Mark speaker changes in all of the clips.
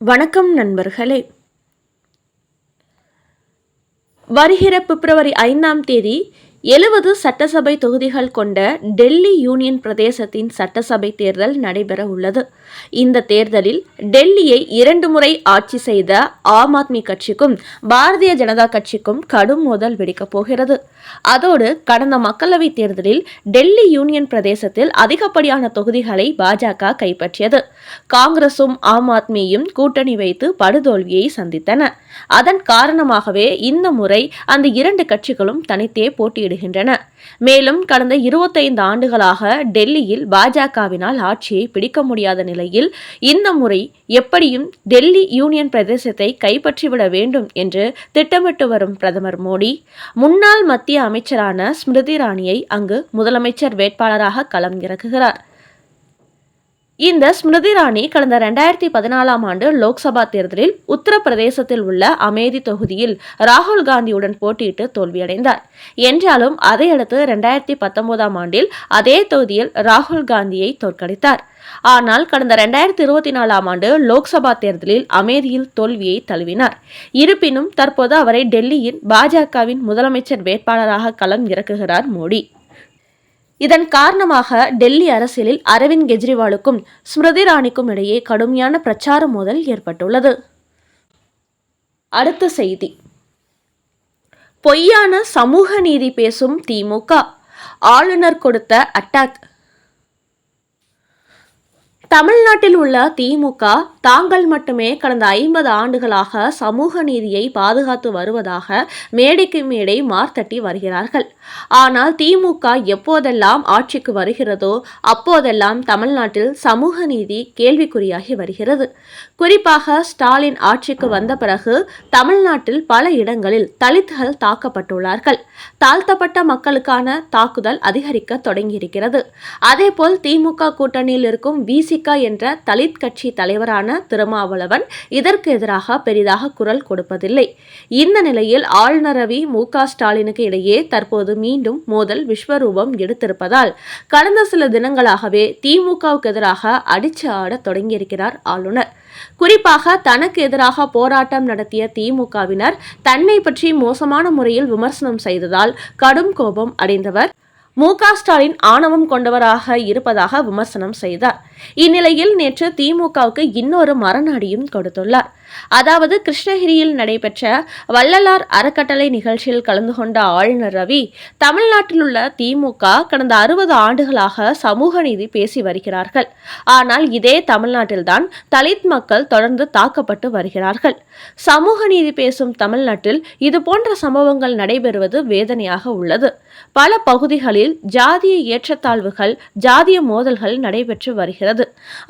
Speaker 1: வணக்கம் நண்பர்களே. வருகிற பிப்ரவரி ஐந்தாம் தேதி எழுபது சட்டசபை தொகுதிகள் கொண்ட டெல்லி யூனியன் பிரதேசத்தின் சட்டசபை தேர்தல் நடைபெற உள்ளது. இந்த தேர்தலில் டெல்லியை இரண்டு முறை ஆட்சி செய்த ஆம் ஆத்மி கட்சிக்கும் பாரதிய ஜனதா கட்சிக்கும் கடும் மோதல் வெடிக்கப் போகிறது. அதோடு கடந்த மக்களவைத் தேர்தலில் டெல்லி யூனியன் பிரதேசத்தில் அதிகப்படியான தொகுதிகளை பாஜக கைப்பற்றியது. காங்கிரசும் ஆம் ஆத்மியும் கூட்டணி வைத்து படுதோல்வியை சந்தித்தன. அதன் காரணமாகவே இந்த முறை அந்த இரண்டு கட்சிகளும் தனித்தே போட்டியிடுகின்றன. மேலும் கடந்த இருபத்தைந்து ஆண்டுகளாக டெல்லியில் பாஜகவினால் ஆட்சியை பிடிக்க முடியாத நிலையில் இந்த முறை எப்படியும் டெல்லி யூனியன் பிரதேசத்தை கைப்பற்றிவிட வேண்டும் என்று திட்டமிட்டு வரும் பிரதமர் மோடி முன்னாள் மத்திய அமைச்சரான ஸ்மிருதி ராணியை அங்கு முதலமைச்சர் வேட்பாளராக களம் இறக்குகிறார். இந்த ஸ்மிருதி இரானி கடந்த ரெண்டாயிரத்தி பதினாலாம் ஆண்டு லோக்சபா தேர்தலில் உத்தரப்பிரதேசத்தில் உள்ள அமேதி தொகுதியில் ராகுல் காந்தியுடன் போட்டியிட்டு தோல்வியடைந்தார். என்றாலும் அதையடுத்து ரெண்டாயிரத்தி பத்தொன்பதாம் ஆண்டில் அதே தொகுதியில் ராகுல் காந்தியை தோற்கடித்தார். ஆனால் கடந்த ரெண்டாயிரத்தி இருபத்தி நாலாம் ஆண்டு லோக்சபா தேர்தலில் அமேதியில் தோல்வியை தழுவினார். இருப்பினும் தற்போது அவரை டெல்லியின் பாஜகவின் முதலமைச்சர் வேட்பாளராக களம் இறக்குகிறார் மோடி. இதன் காரணமாக டெல்லி அரசியலில் அரவிந்த் கெஜ்ரிவாலுக்கும் ஸ்மிருதி ராணிக்கும் இடையே கடுமையான பிரச்சார மோதல் ஏற்பட்டுள்ளது. அடுத்த செய்தி. பொய்யான சமூக நீதி பேசும் திமுக ஆளுநர் கொடுத்த அட்டாக் தமிழ்நாட்டில் உள்ள திமுக தாங்கள் மட்டுமே கடந்த ஐம்பது ஆண்டுகளாக சமூக நீதியை பாதுகாத்து வருவதாக மேடைக்கு மேடை மார்த்தட்டி வருகிறார்கள். ஆனால் திமுக எப்போதெல்லாம் ஆட்சிக்கு வருகிறதோ அப்போதெல்லாம் தமிழ்நாட்டில் சமூக நீதி கேள்விக்குறியாகி வருகிறது. குறிப்பாக ஸ்டாலின் ஆட்சிக்கு வந்த பிறகு தமிழ்நாட்டில் பல இடங்களில் தலித்கள் தாக்கப்பட்டுள்ளார்கள். தாழ்த்தப்பட்ட மக்களுக்கான தாக்குதல் அதிகரிக்க தொடங்கியிருக்கிறது. அதேபோல் திமுக கூட்டணியில் இருக்கும் தேசிகா என்ற தலித் கட்சி தலைவரான திருமாவளவன் இதற்கு எதிராக பெரிதாக குரல் கொடுப்பதில்லை. இந்த நிலையில் ஆளுநரவி மு. க. ஸ்டாலினுக்கு இடையே தற்போது மீண்டும் மோதல் விஸ்வரூபம் எடுத்திருப்பதால் கடந்த சில தினங்களாகவே திமுகவுக்கு எதிராக அடிச்சு ஆட தொடங்கியிருக்கிறார் ஆளுநர். குறிப்பாக தனக்கு எதிராக போராட்டம் நடத்திய திமுகவினர் தன்னை பற்றி மோசமான முறையில் விமர்சனம் செய்ததால் கடும் கோபம் அடைந்தவர் மு ஸ்டாலின் ஆணவம் கொண்டவராக இருப்பதாக விமர்சனம் செய்தார். இந்நிலையில் நேற்று திமுகவுக்கு இன்னொரு மரணடியும் கொடுத்துள்ளார். அதாவது கிருஷ்ணகிரியில் நடைபெற்ற வள்ளலார் அறக்கட்டளை நிகழ்ச்சியில் கலந்து கொண்ட ஆளுநர் ரவி தமிழ்நாட்டில் உள்ள திமுக கடந்த அறுபது ஆண்டுகளாக சமூக நீதி பேசி வருகிறார்கள். ஆனால் இதே தமிழ்நாட்டில்தான் தலித் மக்கள் தொடர்ந்து தாக்கப்பட்டு வருகிறார்கள். சமூக நீதி பேசும் தமிழ்நாட்டில் இது போன்ற சம்பவங்கள் நடைபெறுவது வேதனையாக உள்ளது. பல பகுதிகளில் ஜாதிய ஏற்றத்தாழ்வுகள் ஜாதிய மோதல்கள் நடைபெற்று வருகிறது.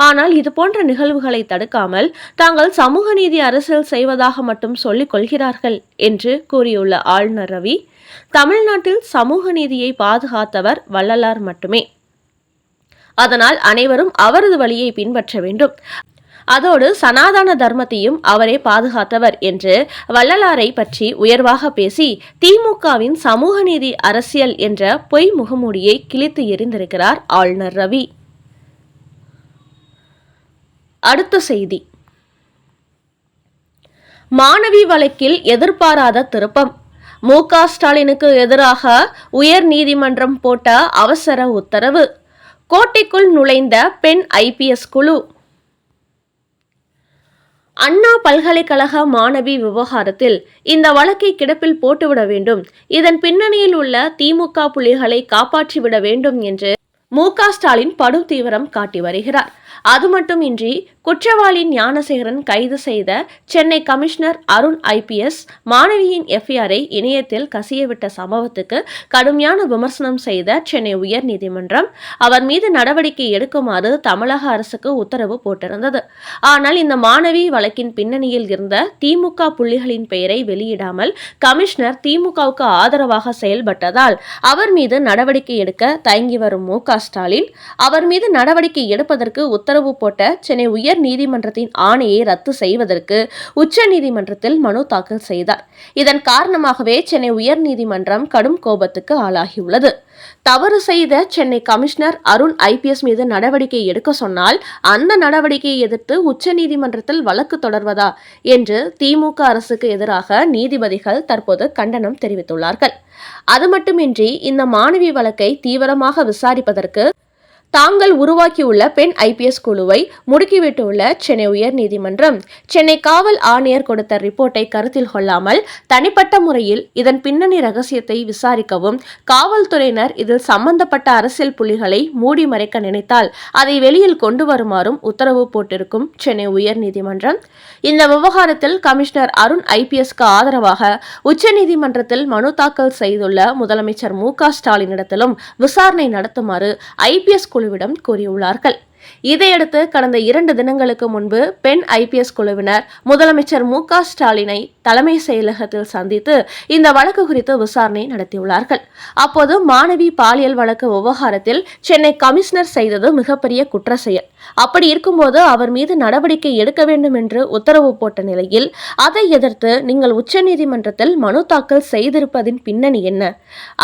Speaker 1: ஆனால் இது போன்ற நிகழ்வுகளை தடுக்காமல் தாங்கள் சமூக நீதி அரசியல் செய்வதாக மட்டும் சொல்லிக் கொள்கிறார்கள் என்று கூறியுள்ள ஆளுநர் ரவி தமிழ்நாட்டில் சமூக நீதியை பாதுகாத்தவர் வள்ளலார் மட்டுமே. அதனால் அனைவரும் அவரது வழியை பின்பற்ற வேண்டும். அதோடு சனாதன தர்மத்தையும் அவரே பாதுகாத்தவர் என்று வள்ளலாரை பற்றி உயர்வாக பேசி திமுகவின் சமூக நீதி அரசியல் என்ற பொய் முகமூடியை கிழித்து எறிந்திருக்கிறார் ஆளுநர் ரவி. அடுத்த செய்தி. மாணவி வழக்கில் எதிர்பாராத திருப்பம். மு ஸ்டாலினுக்கு எதிராக உயர் நீதிமன்றம் போட்ட அவசர உத்தரவு. கோட்டைக்குள் நுழைந்த பெண் ஐபிஎஸ் குழு. அண்ணா பல்கலைக்கழக மாணவி விவகாரத்தில் இந்த வழக்கை கிடப்பில் போட்டுவிட வேண்டும். இதன் பின்னணியில் உள்ள திமுக புலிகளை காப்பாற்றிவிட வேண்டும் என்று மு ஸ்டாலின் படு தீவிரம் காட்டி வருகிறார். அது மட்டுமின்றி குற்றவாளி ஞானசேகரன் கைது செய்த சென்னை கமிஷனர் அருண் ஐபிஎஸ் மாணவியின் எஃப்ஐஆரை இணையத்தில் கசியவிட்ட சம்பவத்துக்கு கடுமையான விமர்சனம் செய்த சென்னை உயர்நீதிமன்றம் அவர் மீது நடவடிக்கை எடுக்குமாறு தமிழக அரசுக்கு உத்தரவு போட்டிருந்தது. ஆனால் இந்த மாணவி வழக்கின் பின்னணியில் இருந்த திமுக புள்ளிகளின் பெயரை வெளியிடாமல் கமிஷனர் திமுகவுக்கு ஆதரவாக செயல்பட்டதால் அவர் மீது நடவடிக்கை எடுக்க தயங்கி வரும் மு ஸ்டாலின் அவர் மீது நடவடிக்கை எடுப்பதற்கு உத்தரவு போட்ட சென்னை உயர் உயர் நீதிமன்றத்தின் ஆணையை ரத்து செய்வதற்கு உச்ச நீதிமன்றத்தில் மனு தாக்கல் செய்தார். இதன் காரணமாகவே சென்னை உயர் நீதிமன்றம் கடும் கோபத்துக்கு ஆளாகியுள்ளது. தவறு செய்த சென்னை கமிஷனர் அருண் ஐபிஎஸ் மீது நடவடிக்கை எடுக்க சொன்னால் அந்த நடவடிக்கையை எதிர்த்து உச்சநீதிமன்றத்தில் வழக்கு தொடர்வதா என்று திமுக அரசுக்கு எதிராக நீதிபதிகள் தற்போது கண்டனம் தெரிவித்துள்ளார்கள். அது மட்டுமின்றி இந்த மாணவி வழக்கை தீவிரமாக விசாரிப்பதற்கு தாங்கள் உருவாக்கியுள்ள பெண் ஐபிஎஸ் குழுவை முடுக்கிவிட்டுள்ள சென்னை உயர்நீதிமன்றம். சென்னை காவல் ஆணையர் கொடுத்த ரிப்போர்ட்டை கருத்தில் கொள்ளாமல் தனிப்பட்ட முறையில் இதன் பின்னணி ரகசியத்தை விசாரிக்கவும் காவல்துறையினர் இதில் சம்பந்தப்பட்ட அரசியல் புள்ளிகளை மூடி மறைக்க நினைத்தால் அதை வெளியில் கொண்டு வருமாறும் உத்தரவு போட்டிருக்கும் சென்னை உயர்நீதிமன்றம். இந்த விவகாரத்தில் கமிஷனர் அருண் ஐபிஎஸ்க்கு ஆதரவாக உச்சநீதிமன்றத்தில் மனு தாக்கல் செய்துள்ள முதலமைச்சர் மு க ஸ்டாலினிடத்திலும் விசாரணை நடத்துமாறு ஐபிஎஸ் குழு குழுவிடம் கூறியுள்ளார்கள். இதையடுத்து கடந்த இரண்டு தினங்களுக்கு முன்பு பெண் ஐபிஎஸ் குழுவினர் முதலமைச்சர் மு க ஸ்டாலினை தலைமை செயலகத்தில் சந்தித்து இந்த வழக்கு குறித்து விசாரணை நடத்தியுள்ளார்கள். அப்போது மாணவி பாலியல் வழக்கு விவகாரத்தில் சென்னை கமிஷனர் செய்தது மிகப்பெரிய குற்ற செயல் அப்படி இருக்கும்போது அவர் மீது நடவடிக்கை எடுக்க வேண்டும் என்று உத்தரவு போட்ட நிலையில் அதை எதிர்த்து நீங்கள் உச்சநீதிமன்றத்தில் மனு தாக்கல் செய்திருப்பதின் பின்னணி என்ன?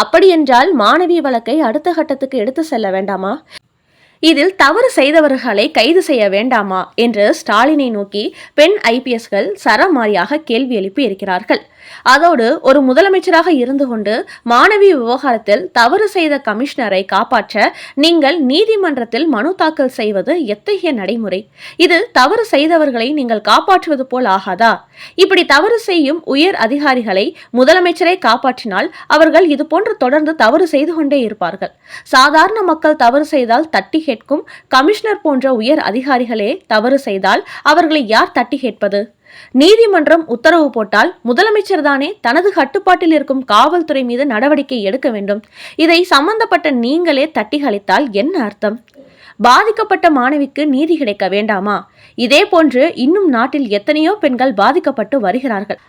Speaker 1: அப்படியென்றால் மாணவி வழக்கை அடுத்த கட்டத்துக்கு எடுத்து செல்ல வேண்டாமா? இதில் தவறு செய்தவர்களை கைது செய்ய வேண்டாமா? என்று ஸ்டாலினை நோக்கி பெண் ஐபிஎஸ்கள் சரமாரியாக கேள்வி எழுப்பி இருக்கிறார்கள். அதோடு ஒரு முதலமைச்சராக இருந்து கொண்டு மாணவி விவகாரத்தில் தவறு செய்த கமிஷனரை காப்பாற்ற நீங்கள் நீதிமன்றத்தில் மனு தாக்கல் செய்வது எத்தகைய நடைமுறை? இது தவறு செய்தவர்களை நீங்கள் காப்பாற்றுவது போல் ஆகாதா? இப்படி தவறு செய்யும் உயர் அதிகாரிகளை முதலமைச்சரை காப்பாற்றினால் அவர்கள் இது போன்று தொடர்ந்து தவறு செய்து கொண்டே இருப்பார்கள். சாதாரண மக்கள் தவறு செய்தால் தட்டி கேட்கும் கமிஷனர் போன்ற உயர் அதிகாரிகளே தவறு செய்தால் அவர்களை யார் தட்டி கேட்பது? நீதிமன்றம் உத்தரவு போட்டால் முதலமைச்சர் தானே தனது கட்டுப்பாட்டில் இருக்கும் காவல்துறை மீது நடவடிக்கை எடுக்க வேண்டும். இதை சம்பந்தப்பட்ட நீங்களே தட்டி கழித்தால் என்ன அர்த்தம்? பாதிக்கப்பட்ட மாணவிக்கு நீதி கிடைக்க வேண்டாமா? இதே போன்று இன்னும் நாட்டில் எத்தனையோ பெண்கள் பாதிக்கப்பட்டு வருகிறார்கள்.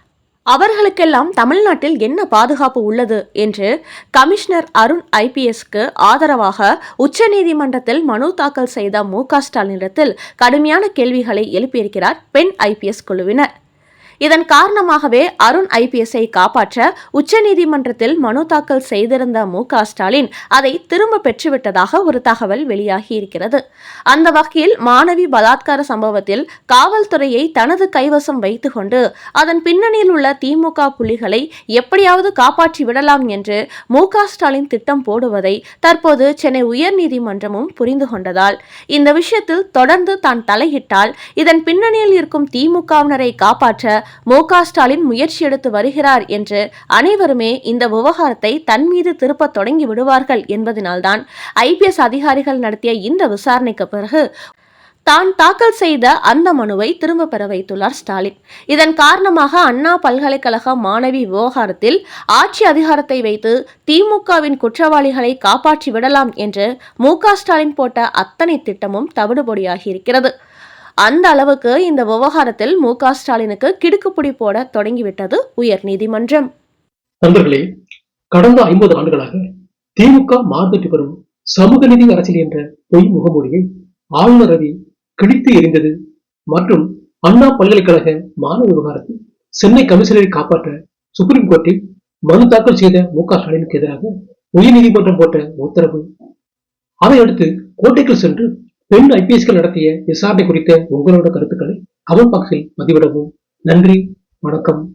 Speaker 1: அவர்களுக்கெல்லாம் தமிழ்நாட்டில் என்ன பாதுகாப்பு உள்ளது என்று கமிஷனர் அருண் ஐபிஎஸ்க்கு ஆதரவாக உச்சநீதிமன்றத்தில் மனு தாக்கல் செய்த மு க ஸ்டாலினிடத்தில் கடுமையான கேள்விகளை எழுப்பியிருக்கிறார் பெண் ஐபிஎஸ் குழுவினர். இதன் காரணமாகவே அருண் ஐபிஎஸ்ஐ காப்பாற்ற உச்சநீதிமன்றத்தில் மனு தாக்கல் செய்திருந்த மு க ஸ்டாலின் அதை திரும்ப பெற்றுவிட்டதாக ஒரு தகவல் வெளியாகி இருக்கிறது அந்த வகையில் மாணவி பலாத்கார சம்பவத்தில் காவல்துறையை தனது கைவசம் வைத்துக்கொண்டு அதன் பின்னணியில் உள்ள திமுக புலிகளை எப்படியாவது காப்பாற்றி விடலாம் என்று மு க ஸ்டாலின் திட்டம் போடுவதை தற்போது சென்னை உயர்நீதிமன்றமும் புரிந்து கொண்டதால் இந்த விஷயத்தில் தொடர்ந்து தான் தலையிட்டால் இதன் பின்னணியில் இருக்கும் திமுகவினரை காப்பாற்ற மு ஸ்டாலின் முயற்சி எடுத்து வருகிறார் என்று அனைவருமே இந்த விவகாரத்தை தன் மீது திருப்பத் தொடங்கி விடுவார்கள் என்பதனால்தான் ஐபிஎஸ் அதிகாரிகள் நடத்திய இந்த விசாரணைக்கு பிறகு தான் தாக்கல் செய்த அந்த மனுவை திரும்ப பெற வைத்துள்ளார் ஸ்டாலின். இதன் காரணமாக அண்ணா பல்கலைக்கழக மாணவி விவகாரத்தில் ஆட்சி அதிகாரத்தை வைத்து திமுகவின் குற்றவாளிகளை காப்பாற்றி விடலாம் என்று மு ஸ்டாலின் போட்ட அத்தனை திட்டமும் தவிடுபொடியாகி இருக்கிறது அந்த அளவுக்கு இந்த விவகாரத்தில் மு க ஸ்டாலினுக்கு கிடுக்குப்பிடி போட தொடங்கிவிட்டது உயர்நீதிமன்றம்.
Speaker 2: நண்பர்களே கடந்த ஐம்பது ஆண்டுகளாக திமுக மாறுபட்டு வரும் சமூக நீதி அரசியல் என்ற பொய் முகமூடியை ஆளுநர் ரவி கிழித்து எறிந்தது மற்றும் அண்ணா பல்கலைக்கழக மாணவ விவகாரத்தில் சென்னை கமிஷனரை காப்பாற்ற சுப்ரீம் கோர்ட்டில் மனு தாக்கல் செய்த மு க ஸ்டாலினுக்கு எதிராக உயர்நீதிமன்றம் போட்ட உத்தரவு. அதையடுத்து கோட்டைக்கு சென்று பெண் ஐபிஎஸ்கள் நடத்திய விசாரணை குறித்த உங்களோட கருத்துக்களை கமெண்ட் பாக்ஸில் பதிவிடவும். நன்றி வணக்கம்.